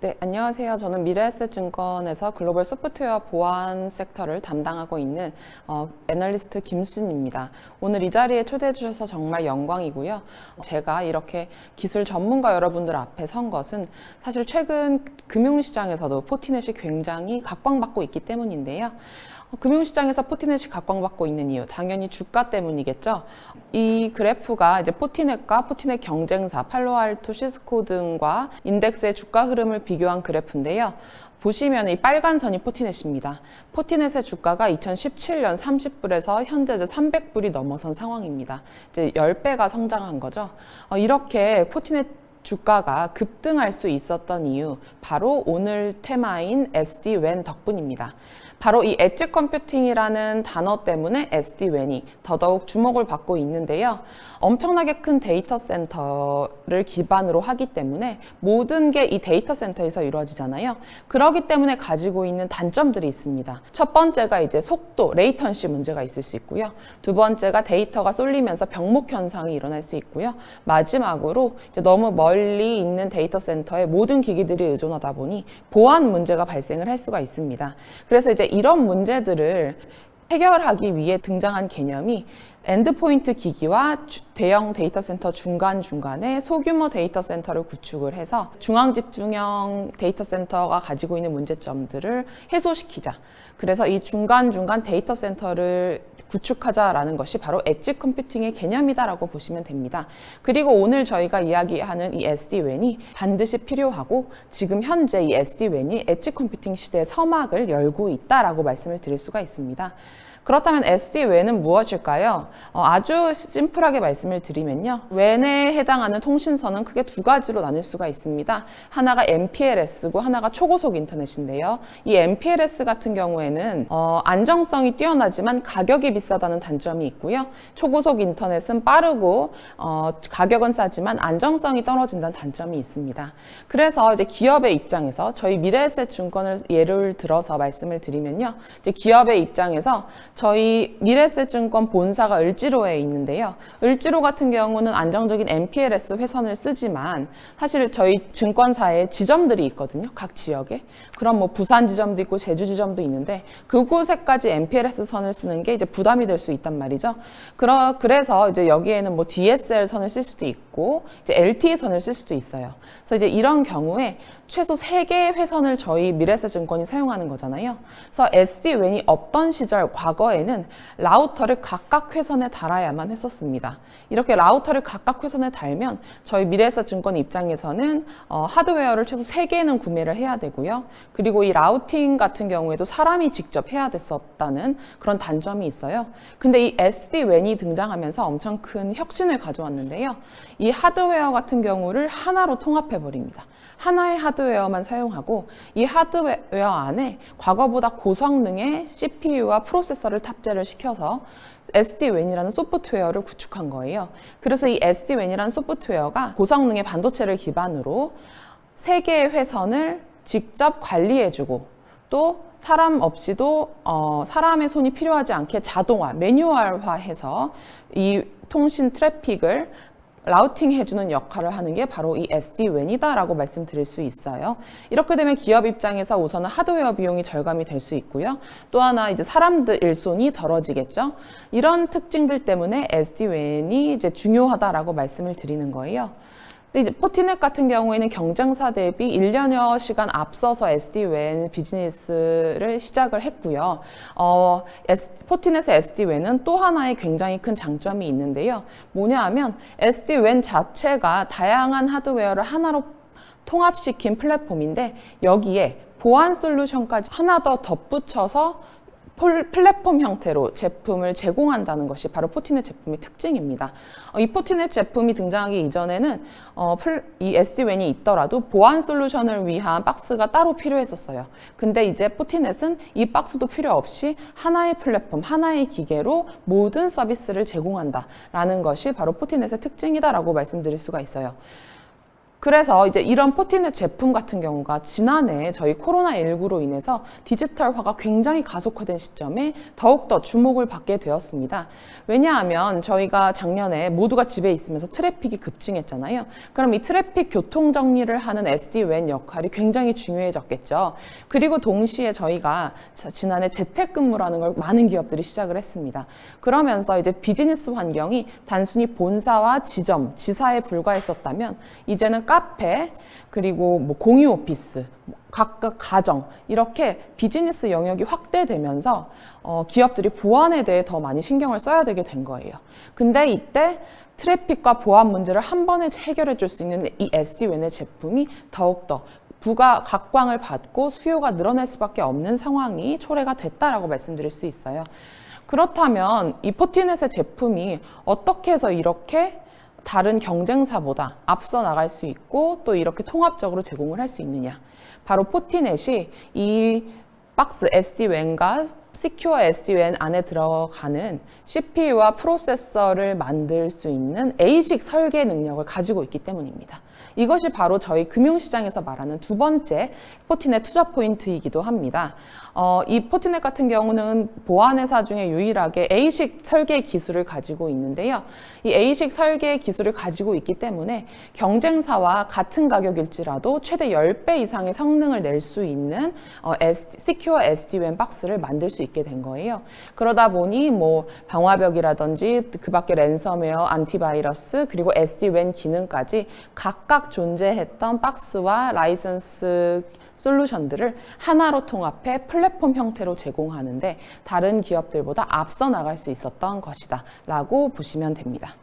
네, 안녕하세요. 저는 미래에셋증권에서 글로벌 소프트웨어 보안 섹터를 담당하고 있는 어, 애널리스트 김순입니다. 오늘 이 자리에 초대해 주셔서 정말 영광이고요. 제가 이렇게 기술 전문가 여러분들 앞에 선 것은 사실 최근 금융시장에서도 포티넷이 굉장히 각광받고 있기 때문인데요. 어, 금융시장에서 포티넷이 각광받고 있는 이유, 당연히 주가 때문이겠죠. 이 그래프가 이제 포티넷과 포티넷 경쟁사 팔로알토, 시스코 등과 인덱스의 주가 흐름을 비교한 그래프인데요. 보시면 이 빨간 선이 포티넷입니다. 포티넷의 주가가 2017년 30불에서 현재 이제 300불이 넘어선 상황입니다. 이제 10배가 성장한 거죠. 어, 이렇게 포티넷 주가가 급등할 수 있었던 이유 바로 오늘 테마인 SD-WAN 덕분입니다. 바로 이 엣지 컴퓨팅이라는 단어 때문에 SD-WAN이 더더욱 주목을 받고 있는데요. 엄청나게 큰 데이터 센터를 기반으로 하기 때문에 모든 게 이 데이터 센터에서 이루어지잖아요. 그러기 때문에 가지고 있는 단점들이 있습니다. 첫 번째가 이제 속도, 레이턴시 문제가 있을 수 있고요. 두 번째가 데이터가 쏠리면서 병목 현상이 일어날 수 있고요. 마지막으로 이제 너무 멀리 있는 데이터 센터에 모든 기기들이 의존하다 보니 보안 문제가 발생을 할 수가 있습니다. 그래서 이제 이런 문제들을 해결하기 위해 등장한 개념이 엔드포인트 기기와 주- 대형 데이터 센터 중간중간에 소규모 데이터 센터를 구축을 해서 중앙 집중형 데이터 센터가 가지고 있는 문제점들을 해소시키자. 그래서 이 중간중간 데이터 센터를 구축하자라는 것이 바로 엣지 컴퓨팅의 개념이다라고 보시면 됩니다. 그리고 오늘 저희가 이야기하는 이 SD-WAN이 반드시 필요하고 지금 현재 이 SD-WAN이 엣지 컴퓨팅 시대의 서막을 열고 있다라고 말씀을 드릴 수가 있습니다. 그렇다면 SD-WAN은 무엇일까요? 어, 아주 심플하게 말씀을 드리면요. WAN에 해당하는 통신선은 크게 두 가지로 나눌 수가 있습니다. 하나가 MPLS고 하나가 초고속 인터넷인데요. 이 MPLS 같은 경우에는 어, 안정성이 뛰어나지만 가격이 비싸다는 단점이 있고요. 초고속 인터넷은 빠르고 어, 가격은 싸지만 안정성이 떨어진다는 단점이 있습니다. 그래서 이제 기업의 입장에서 저희 미래에셋 증권을 예를 들어서 말씀을 드리면요. 이제 기업의 입장에서 저희 미래에셋증권 본사가 을지로에 있는데요. 을지로 같은 경우는 안정적인 MPLS 회선을 쓰지만 사실 저희 증권사에 지점들이 있거든요. 각 지역에. 그럼 뭐 부산 지점도 있고 제주 지점도 있는데 그곳에까지 MPLS 선을 쓰는 게 이제 부담이 될 수 있단 말이죠. 그러, 그래서 이제 여기에는 뭐 DSL 선을 쓸 수도 있고 이제 LTE 선을 쓸 수도 있어요. 그래서 이제 이런 경우에 최소 3개의 회선을 저희 미래에셋증권이 사용하는 거잖아요. 그래서 SD-WAN이 없던 시절 과거에는 라우터를 각각 회선에 달아야만 했었습니다. 이렇게 라우터를 각각 회선에 달면 저희 미래에셋증권 입장에서는 어, 하드웨어를 최소 3개는 구매를 해야 되고요. 그리고 이 라우팅 같은 경우에도 사람이 직접 해야 됐었다는 그런 단점이 있어요. 근데 이 SD-WAN이 등장하면서 엄청 큰 혁신을 가져왔는데요. 이 하드웨어 같은 경우를 하나로 통합해 버립니다. 하나의 하드웨어만 사용하고 이 하드웨어 안에 과거보다 고성능의 CPU와 프로세서를 탑재를 시켜서 SD-WAN이라는 소프트웨어를 구축한 거예요. 그래서 이 SD-WAN이라는 소프트웨어가 고성능의 반도체를 기반으로 세 개의 회선을 직접 관리해주고 또 사람 없이도 어, 사람의 손이 필요하지 않게 자동화, 매뉴얼화해서 이 통신 트래픽을 라우팅 해주는 역할을 하는 게 바로 이 SD-WAN이다라고 말씀드릴 수 있어요. 이렇게 되면 기업 입장에서 우선은 하드웨어 비용이 절감이 될 수 있고요. 또 하나 이제 사람들 일손이 덜어지겠죠. 이런 특징들 때문에 SD-WAN이 이제 중요하다라고 말씀을 드리는 거예요. 근데 이제 포티넷 같은 경우에는 경쟁사 대비 1년여 시간 앞서서 SD-WAN 비즈니스를 시작을 했고요. 어, 포티넷의 SD-WAN은 또 하나의 굉장히 큰 장점이 있는데요. 뭐냐 하면 SD-WAN 자체가 다양한 하드웨어를 하나로 통합시킨 플랫폼인데 여기에 보안 솔루션까지 하나 더 덧붙여서 폴- 플랫폼 형태로 제품을 제공한다는 것이 바로 포티넷 제품의 특징입니다. 어, 이 포티넷 제품이 등장하기 이전에는 어, 플- 이 SD-WAN이 있더라도 보안 솔루션을 위한 박스가 따로 필요했었어요. 근데 이제 포티넷은 이 박스도 필요 없이 하나의 플랫폼, 하나의 기계로 모든 서비스를 제공한다라는 것이 바로 포티넷의 특징이다라고 말씀드릴 수가 있어요. 그래서 이제 이런 포티넷 제품 같은 경우가 지난해 저희 코로나19로 인해서 디지털화가 굉장히 가속화된 시점에 더욱더 주목을 받게 되었습니다. 왜냐하면 저희가 작년에 모두가 집에 있으면서 트래픽이 급증했잖아요. 그럼 이 트래픽 교통 정리를 하는 SD-WAN 역할이 굉장히 중요해졌겠죠. 그리고 동시에 저희가 자- 지난해 재택근무라는 걸 많은 기업들이 시작을 했습니다. 그러면서 이제 비즈니스 환경이 단순히 본사와 지점, 지사에 불과했었다면 이제는 카페 그리고 뭐 공유 오피스 각각 가정 이렇게 비즈니스 영역이 확대되면서 어, 기업들이 보안에 대해 더 많이 신경을 써야 되게 된 거예요. 근데 이때 트래픽과 보안 문제를 한 번에 해결해 줄 수 있는 이 SD-WAN의 제품이 더욱더 부가 각광을 받고 수요가 늘어날 수밖에 없는 상황이 초래가 됐다라고 말씀드릴 수 있어요. 그렇다면 이 포티넷의 제품이 어떻게 해서 이렇게 다른 경쟁사보다 앞서 나갈 수 있고 또 이렇게 통합적으로 제공을 할 수 있느냐. 바로 포티넷이 이 박스 SD-WAN과 시큐어 SD-WAN 안에 들어가는 CPU와 프로세서를 만들 수 있는 A식 설계 능력을 가지고 있기 때문입니다. 이것이 바로 저희 금융시장에서 말하는 두 번째 포티넷 투자 포인트이기도 합니다. 어, 이 포티넷 같은 경우는 보안회사 중에 유일하게 A식 설계 기술을 가지고 있는데요. 이 A식 설계 기술을 가지고 있기 때문에 경쟁사와 같은 가격일지라도 최대 10배 이상의 성능을 낼 수 있는 어, SD, 시큐어 SD-WAN 박스를 만들 수 있게 된 거예요. 그러다 보니 뭐 방화벽이라든지 그 밖에 랜섬웨어, 안티바이러스 그리고 SD-WAN 기능까지 각각 존재했던 박스와 라이선스 솔루션들을 하나로 통합해 플랫폼 형태로 제공하는데 다른 기업들보다 앞서 나갈 수 있었던 것이다 라고 보시면 됩니다.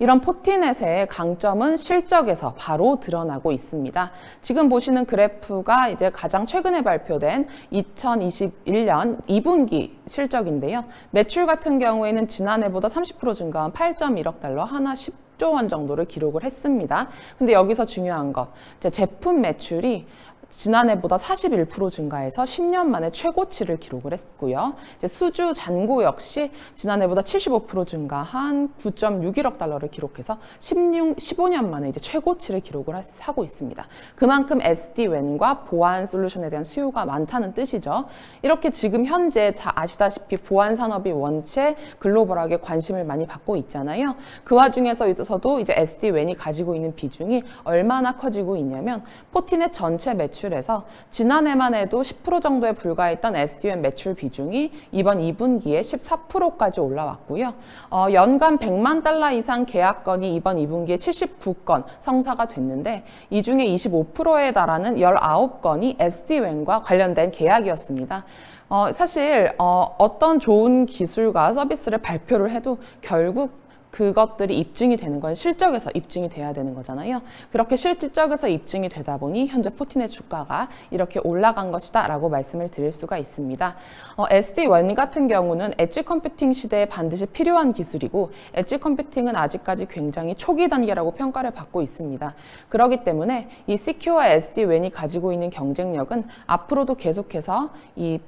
이런 포티넷의 강점은 실적에서 바로 드러나고 있습니다. 지금 보시는 그래프가 이제 가장 최근에 발표된 2021년 2분기 실적인데요. 매출 같은 경우에는 지난해보다 30% 증가한 8.1억 달러, 하나 10조 원 정도를 기록을 했습니다. 근데 여기서 중요한 것, 제품 매출이 지난해보다 41% 증가해서 10년 만에 최고치를 기록을 했고요. 수주 잔고 역시 지난해보다 75% 증가한 9.61억 달러를 기록해서 16, 15년 만에 이제 최고치를 기록을 하- 하고 있습니다. 그만큼 SD-WAN과 보안 솔루션에 대한 수요가 많다는 뜻이죠. 이렇게 지금 현재 다 아시다시피 보안 산업이 원체 글로벌하게 관심을 많이 받고 있잖아요. 그 와중에서도 이제 SD-WAN이 가지고 있는 비중이 얼마나 커지고 있냐면 포티넷 전체 매출 에서 지난해만 해도 10% 정도에 불과했던 SD-WAN 매출 비중이 이번 2분기에 14%까지 올라왔고요. 어, 연간 100만 달러 이상 계약 건이 이번 2분기에 79건 성사가 됐는데 이 중에 25%에 달하는 19건이 SD-WAN과 관련된 계약이었습니다. 어, 사실 어, 어떤 좋은 기술과 서비스를 발표를 해도 결국 그것들이 입증이 되는 건 실적에서 입증이 돼야 되는 거잖아요. 그렇게 실적에서 입증이 되다 보니 현재 포틴의 주가가 이렇게 올라간 것이다 라고 말씀을 드릴 수가 있습니다. 어, SD1 같은 경우는 엣지 컴퓨팅 시대에 반드시 필요한 기술이고 엣지 컴퓨팅은 아직까지 굉장히 초기 단계라고 평가를 받고 있습니다. 그렇기 때문에 이 시큐어 SD-WAN이 가지고 있는 경쟁력은 앞으로도 계속해서 이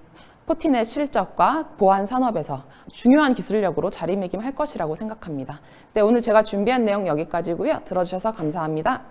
포틴의 실적과 보안 산업에서 중요한 기술력으로 자리매김할 것이라고 생각합니다. 네, 오늘 제가 준비한 내용 여기까지고요. 들어주셔서 감사합니다.